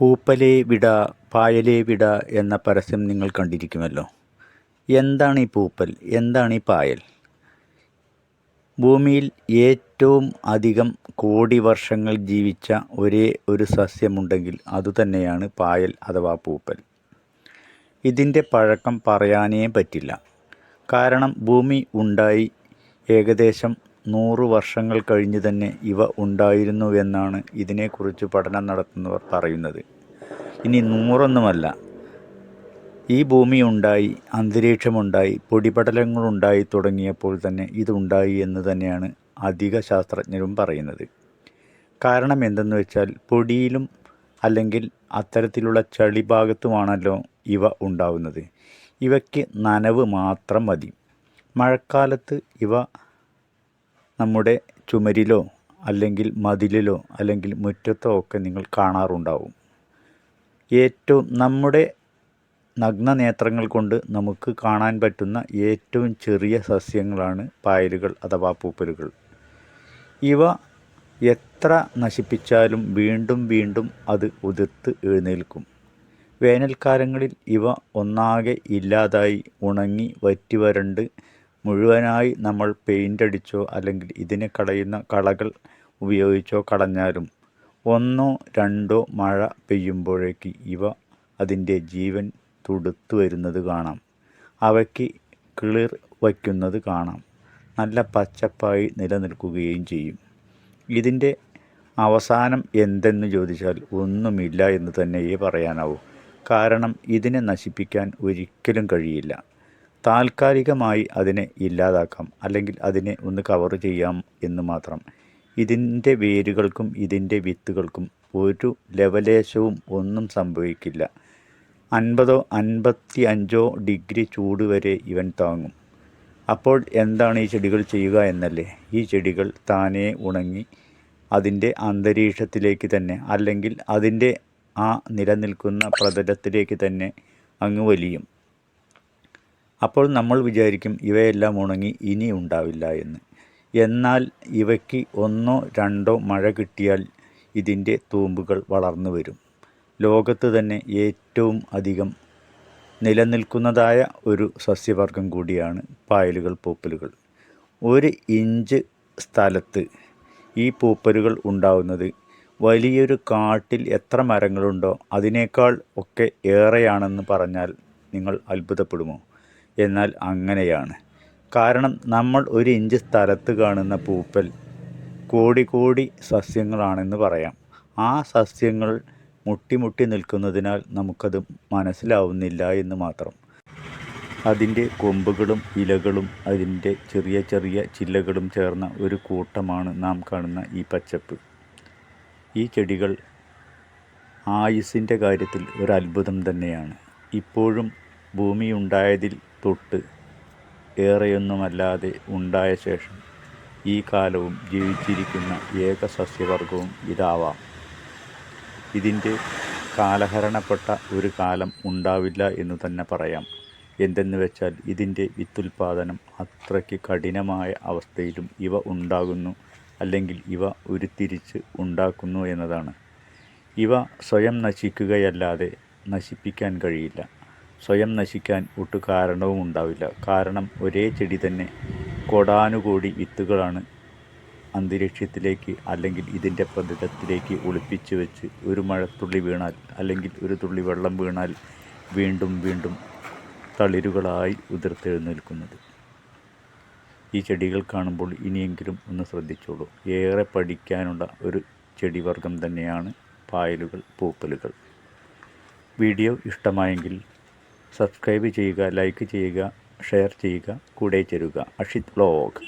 പൂപ്പലേ വിട പായലേ വിട എന്ന പരസ്യം നിങ്ങൾ കണ്ടിരിക്കുമല്ലോ. എന്താണ് ഈ പൂപ്പൽ? എന്താണ് ഈ പായൽ? ഭൂമിയിൽ ഏറ്റവും അധികം കോടി വർഷങ്ങൾ ജീവിച്ച ഒരേ ഒരു സസ്യമുണ്ടെങ്കിൽ അതുതന്നെയാണ് പായൽ അഥവാ പൂപ്പൽ. ഇതിന്റെ പഴക്കം പറയാനേ പറ്റില്ല. കാരണം ഭൂമി ഉണ്ടായി ഏകദേശം നൂറ് വർഷങ്ങൾ കഴിഞ്ഞ് തന്നെ ഇവ ഉണ്ടായിരുന്നുവെന്നാണ് ഇതിനെക്കുറിച്ച് പഠനം നടത്തുന്നവർ പറയുന്നത്. ഇനി നൂറൊന്നുമല്ല. ഈ ഭൂമി ഉണ്ടായി അന്തരീക്ഷമുണ്ടായി പൊടിപടലങ്ങളുണ്ടായി തുടങ്ങിയപ്പോൾ തന്നെ ഇതുണ്ടായി എന്ന് തന്നെയാണ് അധിക ശാസ്ത്രജ്ഞരും പറയുന്നത്. കാരണം എന്തെന്ന് വെച്ചാൽ പൊടിയിലും അല്ലെങ്കിൽ അത്തരത്തിലുള്ള ചളി ഭാഗത്തുമാണല്ലോ ഇവ ഉണ്ടാവുന്നത്. ഇവയ്ക്ക് നനവ് മാത്രം മതി. മഴക്കാലത്ത് ഇവ നമ്മുടെ ചുമരിലോ അല്ലെങ്കിൽ മതിലിലോ അല്ലെങ്കിൽ മുറ്റത്തോ ഒക്കെ നിങ്ങൾ കാണാറുണ്ടാവും. ഏറ്റവും നമ്മുടെ നഗ്ന നേത്രങ്ങൾ കൊണ്ട് നമുക്ക് കാണാൻ പറ്റുന്ന ഏറ്റവും ചെറിയ സസ്യങ്ങളാണ് പായലുകൾ അഥവാ പൂപ്പലുകൾ. ഇവ എത്ര നശിപ്പിച്ചാലും വീണ്ടും വീണ്ടും അത് ഉതിർത്ത് എഴുന്നേൽക്കും. വേനൽക്കാലങ്ങളിൽ ഇവ ഒന്നാകെ ഇല്ലാതായി ഉണങ്ങി വറ്റി വരണ്ട് മുഴുവനായി നമ്മൾ പെയിന്റ് അടിച്ചോ അല്ലെങ്കിൽ ഇതിനെ കളയുന്ന കളകൾ ഉപയോഗിച്ചോ കളഞ്ഞാലും ഒന്നോ രണ്ടോ മഴ പെയ്യുമ്പോഴേക്ക് ഇവ അതിന്റെ ജീവൻ തുടുത്തു വരുന്നത് കാണാം. അവയ്ക്ക് കിളിർ വയ്ക്കുന്നത് കാണാം. നല്ല പച്ചപ്പായി നിലനിൽക്കുകയും ചെയ്യും. ഇതിന്റെ അവസാനം എന്തെന്ന് ചോദിച്ചാൽ ഒന്നുമില്ല എന്ന് തന്നെയേ പറയാനാവൂ. കാരണം ഇതിനെ നശിപ്പിക്കാൻ ഒരിക്കലും കഴിയില്ല. താൽക്കാലികമായി അതിനെ ഇല്ലാതാക്കാം അല്ലെങ്കിൽ അതിനെ ഒന്ന് കവർ ചെയ്യാം എന്ന് മാത്രം. ഇതിന്റെ വേരുകൾക്കും ഇതിന്റെ വിത്തുകൾക്കും ഒരു ലവലേശവും ഒന്നും സംഭവിക്കില്ല. അൻപതോ അൻപത്തി അഞ്ചോ ഡിഗ്രി ചൂട് വരെ ഇവൻ താങ്ങും. അപ്പോൾ എന്താണ് ഈ ചെടികൾ ചെയ്യുക എന്നല്ലേ? ഈ ചെടികൾ താനേ ഉണങ്ങി അതിന്റെ അന്തരീക്ഷത്തിലേക്ക് തന്നെ അല്ലെങ്കിൽ അതിന്റെ ആ നിലനിൽക്കുന്ന പ്രതലത്തിലേക്ക് തന്നെ അങ്ങ് വലിയും. അപ്പോൾ നമ്മൾ വിചാരിക്കും ഇവയെല്ലാം ഉണങ്ങി ഇനി ഉണ്ടാവില്ല എന്ന്. എന്നാൽ ഇവയ്ക്ക് ഒന്നോ രണ്ടോ മഴ കിട്ടിയാൽ ഇതിന്റെ തൂമ്പുകൾ വളർന്നു വരും. ലോകത്ത് തന്നെ ഏറ്റവും അധികം നിലനിൽക്കുന്നതായ ഒരു സസ്യവർഗം കൂടിയാണ് പായലുകൾ പൂപ്പലുകൾ. ഒരു ഇഞ്ച് സ്ഥലത്ത് ഈ പൂപ്പലുകൾ ഉണ്ടാവുന്നത് വലിയൊരു കാട്ടിൽ എത്ര മരങ്ങളുണ്ടോ അതിനേക്കാൾ ഒക്കെ ഏറെയാണെന്ന് പറഞ്ഞാൽ നിങ്ങൾ അത്ഭുതപ്പെടുമോ? എന്നാൽ അങ്ങനെയാണ്. കാരണം നമ്മൾ ഒരു ഇഞ്ച് സ്ഥലത്ത് കാണുന്ന പൂപ്പൽ കോടി കോടി സസ്യങ്ങളാണെന്ന് പറയാം. ആ സസ്യങ്ങൾ മുട്ടിമുട്ടി നിൽക്കുന്നതിനാൽ നമുക്കത് മനസ്സിലാവുന്നില്ല എന്ന് മാത്രം. അതിന്റെ കൊമ്പുകളും ഇലകളും അതിന്റെ ചെറിയ ചെറിയ ചില്ലകളും ചേർന്ന ഒരു കൂട്ടമാണ് നാം കാണുന്ന ഈ പച്ചപ്പ്. ഈ ചെടികൾ ആയുസിന്റെ കാര്യത്തിൽ ഒരു അത്ഭുതം തന്നെയാണ്. ഇപ്പോഴും ഭൂമി ഉണ്ടായതിൽ തൊട്ട് ഏറെയൊന്നുമല്ലാതെ ഉണ്ടായ ശേഷം ഈ കാലവും ജീവിച്ചിരിക്കുന്ന ഏക സസ്യവർഗവും ഇതാവാം. ഇതിന്റെ കാലഹരണപ്പെട്ട ഒരു കാലം ഉണ്ടാവില്ല എന്ന് തന്നെ പറയാം. എന്തെന്ന് വെച്ചാൽ ഇതിന്റെ വിത്തുൽപാദനം അത്രയ്ക്ക് കഠിനമായ അവസ്ഥയിലും ഇവ ഉണ്ടാകുന്നു അല്ലെങ്കിൽ ഇവ ഉരുത്തിരിച്ച് ഉണ്ടാക്കുന്നു എന്നതാണ്. ഇവ സ്വയം നശിക്കുകയല്ലാതെ നശിപ്പിക്കാൻ കഴിയില്ല. സ്വയം നശിക്കാൻ ഒട്ടു കാരണവും ഉണ്ടാവില്ല. കാരണം ഒരേ ചെടി തന്നെ കൊടാനുകൂടി വിത്തുകളാണ് അന്തരീക്ഷത്തിലേക്ക് അല്ലെങ്കിൽ ഇതിന്റെ പ്രതലത്തിലേക്ക് ഒളിപ്പിച്ച് വെച്ച് ഒരു മഴത്തുള്ളി വീണാൽ അല്ലെങ്കിൽ ഒരു തുള്ളി വെള്ളം വീണാൽ വീണ്ടും വീണ്ടും തളിരുകളായി ഉതിർത്തെഴുന്നേൽക്കുന്നത്. ഈ ചെടികൾ കാണുമ്പോൾ ഇനിയെങ്കിലും ഒന്ന് ശ്രദ്ധിച്ചോളൂ. ഏറെ പഠിക്കാനുള്ള ഒരു ചെടിവർഗം തന്നെയാണ് പായലുകൾ പൂപ്പലുകൾ വീഡിയോ ഇഷ്ടമായെങ്കിൽ സബ്സ്ക്രൈബ് ചെയ്യുക ലൈക്ക് ചെയ്യുക ഷെയർ ചെയ്യുക കൂടെ ചേരുക. അഷിത് വ്ലോഗ്